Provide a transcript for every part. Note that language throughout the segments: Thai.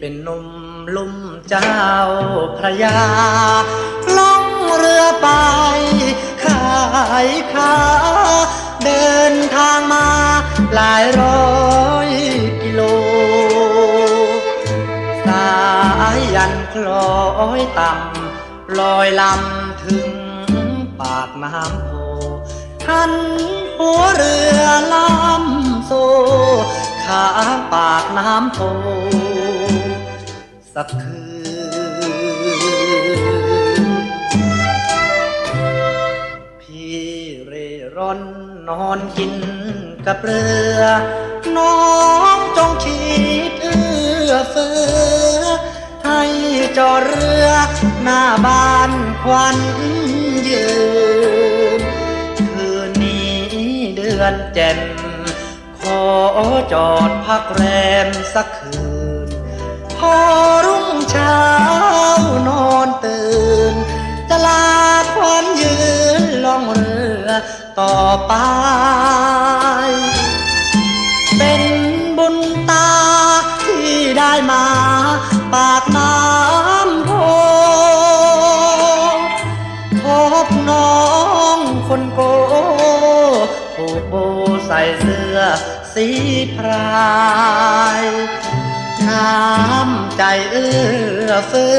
เป็นนมลุ่มเจ้าพระยาล่องเรือไป ขายค้าเดินทางมาหลายร้อยกิโล สายยันคลอยต่ำลอยลำถึงปากน้ำโพหันหัวเรือลำโซ ข้างปากน้ำโพสักคืน พี่เร่ร่อนนอนกินกับเรือ น้องจงคิดเอื้อเฟื้อให้จอดเรือหน้าบ้านควันยืน คืนนี้เดือนแจ่ม ขอจอดพักแรมสักคืน พอรุ่งเช้านอนตื่น จะลาควันยืนล่องเรือต่อไป เสื้อสีพรายน้ำใจเอื้อเฟื้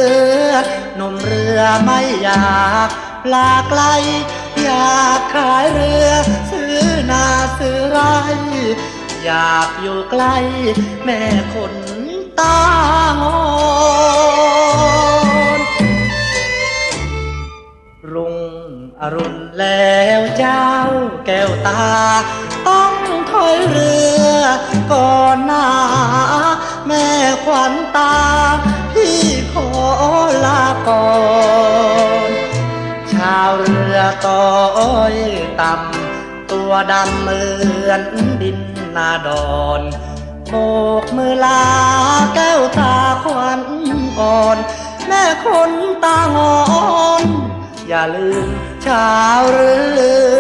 อหนุ่มเรือไม่อยากลาไกล อยากขายเรือซื้อนาซื้อไรอยากอยู่ใกล้แม่คนตางอนรุ่งอรุณแล้วเจ้าแก้วตาต้อง อยเรือก่อนหน้า แม่ขวัญตา พี่ขอลาก่อน ชาวเรือต้อยต่ำตัวดำเหมือนดินนาดอนโบกมือลาแก้วตาขวัญก่อน แม่คนตางอน อย่าลืมชาวเรือ